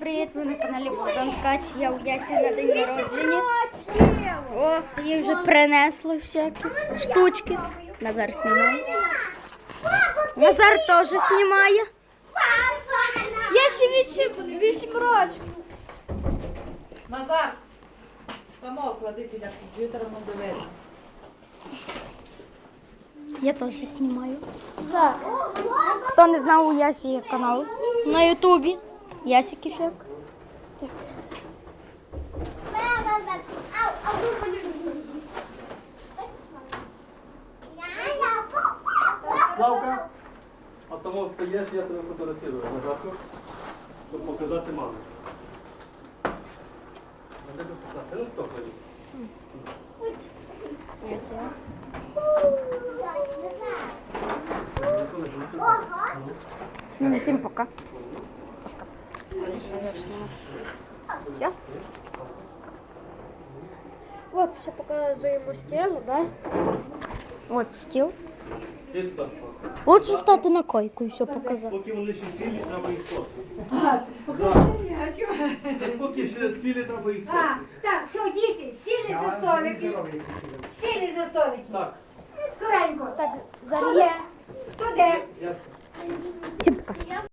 Привіт, ви на каналі Богдан Ткач. Я у Ясі на день народження. О, їй вже принесли всякі штучки. Назар знімає. Назар теж знімає. Я ще вісім, вісім років. Назар, само клади біля комп'ютера двері. Я теж знімаю. Так. Хто не знав, у Ясі є канал на Ютубі. Ясі Кіфек. Славка, а тому встаєш, я тебе фотографірую на газу, щоб показати мамі. А де ти поставити? Ну хто ходить? Ну, всім пока. Все? От, ще показуємо стіл, да? От стіл. Ти туди. Лучше стати на койку і все показати. Поки вони ще цілі, треба їх сфоткати. Да. Поки ще цілі, треба їх А, сфоткати. так, все, діти, сіли за столики. Сіли за столики. Так, Скоренько. Так, Хто де? Хто де? я Всім пока.